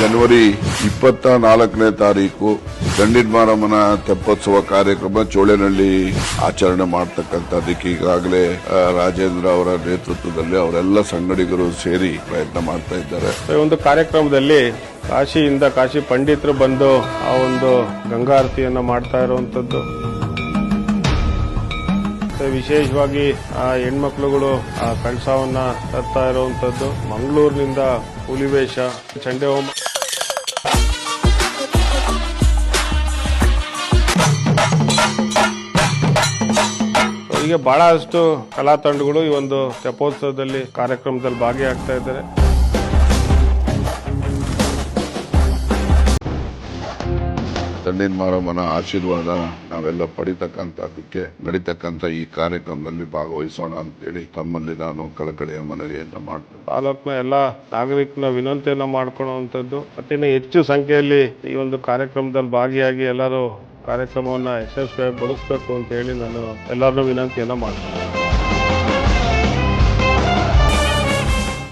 ಜನವರಿ ಇಪ್ಪತ್ತ ನಾಲ್ಕನೇ ತಾರೀಕು ದಂಡಿನ ಮಾರಮ್ಮನ ತೆಪ್ಪೋತ್ಸವ ಕಾರ್ಯಕ್ರಮ ಚೋಳೆನಹಳ್ಳಿ ಆಚರಣೆ ಮಾಡ್ತಕ್ಕಂಥದ್ದಕ್ಕೆ ಈಗಾಗಲೇ ರಾಜೇಂದ್ರ ಅವರ ನೇತೃತ್ವದಲ್ಲಿ ಅವರೆಲ್ಲ ಸಂಗಡಿಗರು ಸೇರಿ ಪ್ರಯತ್ನ ಮಾಡ್ತಾ ಇದ್ದಾರೆ. ಒಂದು ಕಾರ್ಯಕ್ರಮದಲ್ಲಿ ಕಾಶಿಯಿಂದ ಕಾಶಿ ಪಂಡಿತರು ಬಂದು ಆ ಒಂದು ಗಂಗಾರತಿಯನ್ನು ಮಾಡ್ತಾ ಇರುವಂತದ್ದು ವಿಶೇಷವಾಗಿ, ಆ, ಹೆಣ್ಮಕ್ಳುಗಳು, ಆ, ಕಳಸವನ್ನ ತರ್ತಾ ಇರುವಂತದ್ದು ಮಂಗಳೂರಿನಿಂದ ಹುಲಿವೇಷ ಚಂಡೆ ಹೋಮ ಹೀಗೆ ಬಹಳಷ್ಟು ಕಲಾ ತಂಡಗಳು ಈ ಒಂದು ತೆಪ್ಪೋತ್ಸವದಲ್ಲಿ ಕಾರ್ಯಕ್ರಮದಲ್ಲಿ ಭಾಗಿಯಾಗ್ತಾ ಇದ್ದಾರೆ. ತಣ್ಣೀರ್ ಮಾರಮ್ಮನ ಆಶೀರ್ವಾದ ನಾವೆಲ್ಲ ಪಡಿತಕ್ಕಂಥದಕ್ಕೆ ನಡೀತಕ್ಕಂಥ ಈ ಕಾರ್ಯಕ್ರಮದಲ್ಲಿ ಭಾಗವಹಿಸೋಣ ಅಂತೇಳಿ ತಮ್ಮಲ್ಲಿ ನಾನು ಕಳಕಳಿಯ ಮನವಿಯನ್ನ ಮಾಡ್ತೇನೆ. ತಾಲೂಕಿನ ಎಲ್ಲ ನಾಗರಿಕನ ವಿನಂತಿಯನ್ನ ಮಾಡ್ಕೊಳ್ಳುವಂಥದ್ದು ಮತ್ತಿನ್ನು ಹೆಚ್ಚು ಸಂಖ್ಯೆಯಲ್ಲಿ ಈ ಒಂದು ಕಾರ್ಯಕ್ರಮದಲ್ಲಿ ಭಾಗಿಯಾಗಿ ಎಲ್ಲರೂ ಕಾರ್ಯಕ್ರಮವನ್ನ ಯಶಸ್ವಿಯಾಗಿ ಬಳಸಬೇಕು ಅಂತ ಹೇಳಿ ನಾನು ಎಲ್ಲರನ್ನೂ ವಿನಂತಿಯನ್ನು ಮಾಡ್ತೀನಿ.